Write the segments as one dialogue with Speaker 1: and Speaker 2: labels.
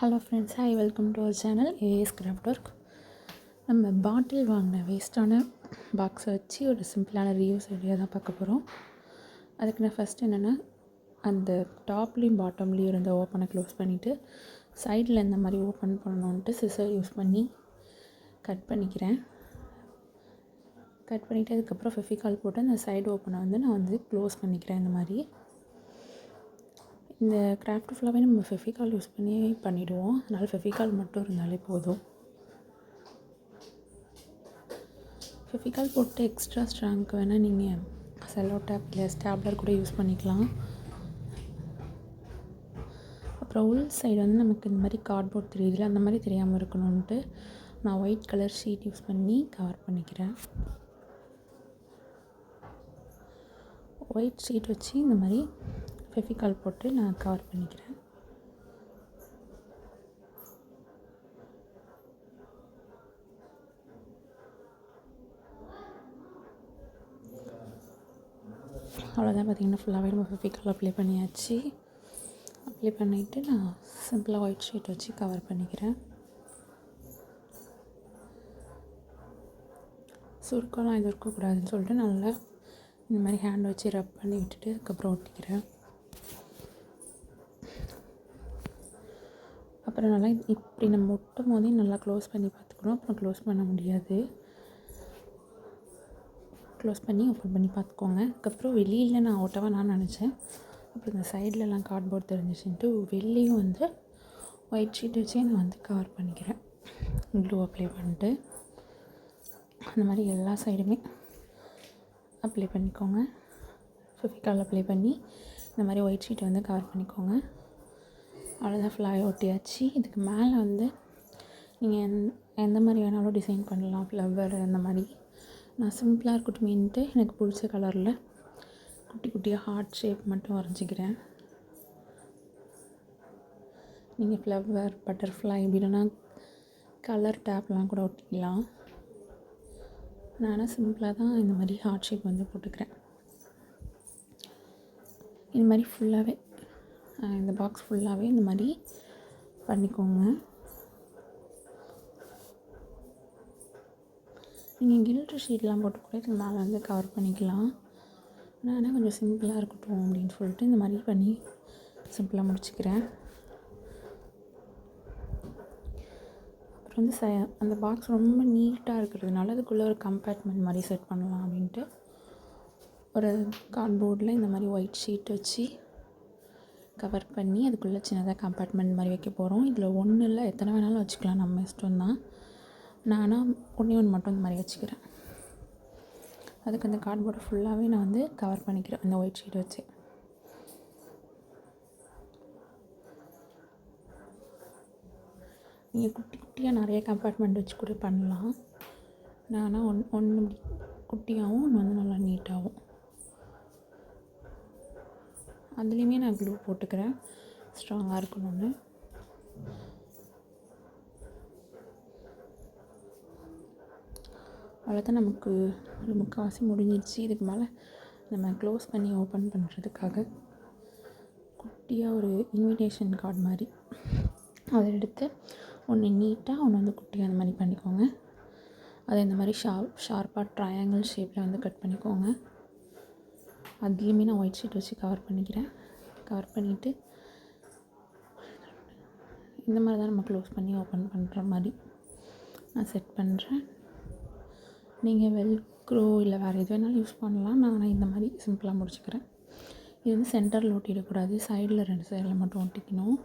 Speaker 1: Hello friends hi welcome to our channel AS craft work நம்ம bottle வாங்கின வேஸ்ட்டான பாக்ஸை வச்சு ஒரு சிம்பிளான ரியூஸ் வீடியோ தான் பார்க்க போகிறோம் அதுக்கு நான் ஃபஸ்ட்டு என்னென்னா அந்த டாப்லேயும் பாட்டம்லேயும் இருந்த ஓப்பனை க்ளோஸ் பண்ணிவிட்டு சைடில் இந்த மாதிரி ஓப்பன் பண்ணணுன்ட்டு சிசர் யூஸ் பண்ணி கட் பண்ணிக்கிறேன். கட் பண்ணிவிட்டு அதுக்கப்புறம் ஃபெஃபிகால் போட்டு அந்த சைடு ஓப்பனை வந்து நான் வந்து க்ளோஸ் பண்ணிக்கிறேன் இந்த மாதிரி. இந்த கிராஃப்ட் ஃபுல்லாகவே நம்ம ஃபெஃபிகால் யூஸ் பண்ணி பண்ணிவிடுவோம் அதனால் ஃபெஃபிகால் மட்டும் இருந்தாலே போதும். ஃபெஃபிகால் போட்டு எக்ஸ்ட்ரா ஸ்ட்ராங்க்கு வேணால் நீங்கள் செல்லோ டேப் இல்லை ஸ்டாப்லர் கூட யூஸ் பண்ணிக்கலாம். அப்புறம் உள் சைடு வந்து நமக்கு இந்த மாதிரி கார்ட்போர்ட் தெரியுதுல அந்த மாதிரி தெரியாமல் இருக்கணுன்ட்டு நான் ஒயிட் கலர் ஷீட் யூஸ் பண்ணி கவர் பண்ணிக்கிறேன். ஒயிட் ஷீட் வச்சு இந்த மாதிரி ஃபெஃபிகால் போட்டு நான் கவர் பண்ணிக்கிறேன். அவ்வளோதான் பார்த்திங்கன்னா ஃபுல்லாகவே நம்ம ஃபெஃபிகால் அப்ளை பண்ணியாச்சு. அப்ளை பண்ணிவிட்டு நான் சிம்பிளாக ஒயிட் ஷீட் வச்சு கவர் பண்ணிக்கிறேன். சுருக்கம்லாம் இது இருக்கக்கூடாதுன்னு சொல்லிட்டு நல்லா இந்த மாதிரி ஹேண்ட் வச்சு ரப் பண்ணி விட்டுட்டு அதுக்கப்புறம் ஒட்டிக்கிறேன். அப்புறம் நல்லா இப்படி நம்ம ஒட்டும் போதே நல்லா க்ளோஸ் பண்ணி பார்த்துக்கணும். அப்புறம் க்ளோஸ் பண்ண முடியாது. க்ளோஸ் பண்ணி ஓப்பன் பண்ணி பார்த்துக்கோங்க. அதுக்கப்புறம் வெளியில் நான் ஒட்டவாக நான் நினச்சேன். அப்புறம் இந்த சைட்லலாம் கார்ட்போர்ட் தெரிஞ்சிச்சுன்ட்டு வெளியும் வந்து ஒயிட் ஷீட் வச்சே நான் வந்து கவர் பண்ணிக்கிறேன். க்ளூ அப்ளை பண்ணிட்டு. அந்த மாதிரி எல்லா சைடுமே அப்ளை பண்ணிக்கோங்க. ஃபெஃபிகால் அப்ளை பண்ணி இந்த மாதிரி ஒயிட் ஷீட்டை வந்து கவர் பண்ணிக்கோங்க. அவ்வளோதான் ஃபுல்லாகவே ஒட்டியாச்சு. இதுக்கு மேலே வந்து நீங்கள் எந் எந்த மாதிரி வேணாலும் டிசைன் பண்ணலாம். ஃப்ளவர் அந்த மாதிரி. நான் சிம்பிளாக இருக்கட்டுமேன்ட்டு எனக்கு பிடிச்ச கலரில் குட்டி குட்டியாக ஹார்ட் ஷேப் மட்டும் வரைஞ்சிக்கிறேன். நீங்கள் ஃப்ளவர் பட்டர்ஃப்ளை இப்படின்னா கலர் டேப்லாம் கூட ஒட்டிக்கலாம். நான் சிம்பிளாக தான் இந்த மாதிரி ஹார்ட் ஷேப் வந்து போட்டுக்கிறேன். இது மாதிரி ஃபுல்லாகவே இந்த பாக்ஸ் ஃபுல்லாகவே இந்த மாதிரி பண்ணிக்கோங்க. நீங்கள் கில்ட்ரு ஷீட்லாம் போட்டு கூட இதுக்கு மேலே வந்து கவர் பண்ணிக்கலாம். நான் கொஞ்சம் சிம்பிளாக இருக்கட்டும் அப்படின்னு சொல்லிட்டு இந்த மாதிரி பண்ணி சிம்பிளாக முடிச்சுக்கிறேன். அப்புறம் வந்து ச அந்த பாக்ஸ் ரொம்ப நீட்டாக இருக்கிறதுனால அதுக்குள்ளே ஒரு கம்பார்ட்மெண்ட் மாதிரி செட் பண்ணலாம் அப்படின்ட்டு. ஒரு கார்ட்போர்டில் இந்த மாதிரி ஒயிட் ஷீட் வச்சு கவர் பண்ணி அதுக்குள்ளே சின்னதாக கம்பார்ட்மெண்ட் மாதிரி வைக்க போகிறோம் இதில் ஒன்றும் இல்லை எத்தனை வேணாலும் வச்சுக்கலாம். நம்ம இஷ்டம் தான். நானும் ஒன்றே ஒன்று மட்டும் இந்த மாதிரி வச்சுக்கிறேன். அதுக்கு அந்த கார்ட்போர்டை ஃபுல்லாகவே நான் வந்து கவர் பண்ணிக்கிறேன் அந்த ஒயிட் ஷீட் வச்சு. நீங்கள் குட்டி குட்டியாக நிறைய கம்பார்ட்மெண்ட் வச்சு கூட பண்ணலாம். நானும் ஒன் ஒன்று குட்டியாகவும் ஒன்று வந்து நல்லா நீட்டாகவும் அதுலேயுமே நான் க்ளூ போட்டுக்கிறேன். ஸ்ட்ராங்காக இருக்கணும்னு. அவ்வளோதான் நமக்கு ஒரு முக்கால்வாசி முடிஞ்சிடுச்சு. இதுக்கு மேலே நம்ம க்ளோஸ் பண்ணி ஓப்பன் பண்ணுறதுக்காக குட்டியாக ஒரு இன்விடேஷன் கார்டு மாதிரி அதை எடுத்து ஒன்று நீட்டாக ஒன்று வந்து குட்டியாக அந்த மாதிரி பண்ணிக்கோங்க. அதை இந்த மாதிரி ஷார்ப் ஷார்ப்பாக ட்ரையாங்கிள் ஷேப்பில் வந்து கட் பண்ணிக்கோங்க. அதுலேயுமே நான் ஒயிட் ஷீட் வச்சு கவர் பண்ணிக்கிறேன். கவர் பண்ணிவிட்டு இந்த மாதிரி தான் நம்ம க்ளோஸ் பண்ணி ஓப்பன் பண்ணுற மாதிரி நான் செட் பண்ணுறேன். நீங்கள் வெல்க்ரோ இல்லை வேறு எது வேணாலும் யூஸ் பண்ணலாம். நான் இந்த மாதிரி சிம்பிளாக முடிச்சுக்கிறேன். இது வந்து சென்டரில் ஒட்டிடக்கூடாது. சைடில் ரெண்டு சைடில் மட்டும் ஒட்டிக்கணும்.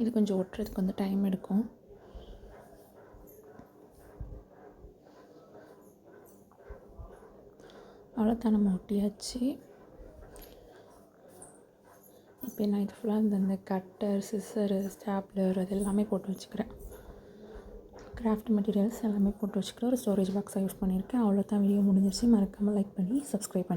Speaker 1: இது கொஞ்சம் ஒட்டுறதுக்கு வந்து டைம் எடுக்கும். அவ்வளோதான் நம்ம ஒட்டியாச்சு. இப்போ நான் இது ஃபுல்லாக இந்த இந்த கட்டர் சிஸ்ஸரு ஸ்டாப்லர் அது எல்லாமே போட்டு வச்சுக்கிறேன். கிராஃப்ட் மெட்டீரியல்ஸ் எல்லாமே போட்டு வச்சுக்கிறேன் ஒரு ஸ்டோரேஜ் பாக்ஸாக யூஸ் பண்ணியிருக்கேன். அவ்வளோ தான் வீடியோ முடிஞ்சிருச்சு. மறக்காமல் லைக் பண்ணி சப்ஸ்கிரைப் பண்ணி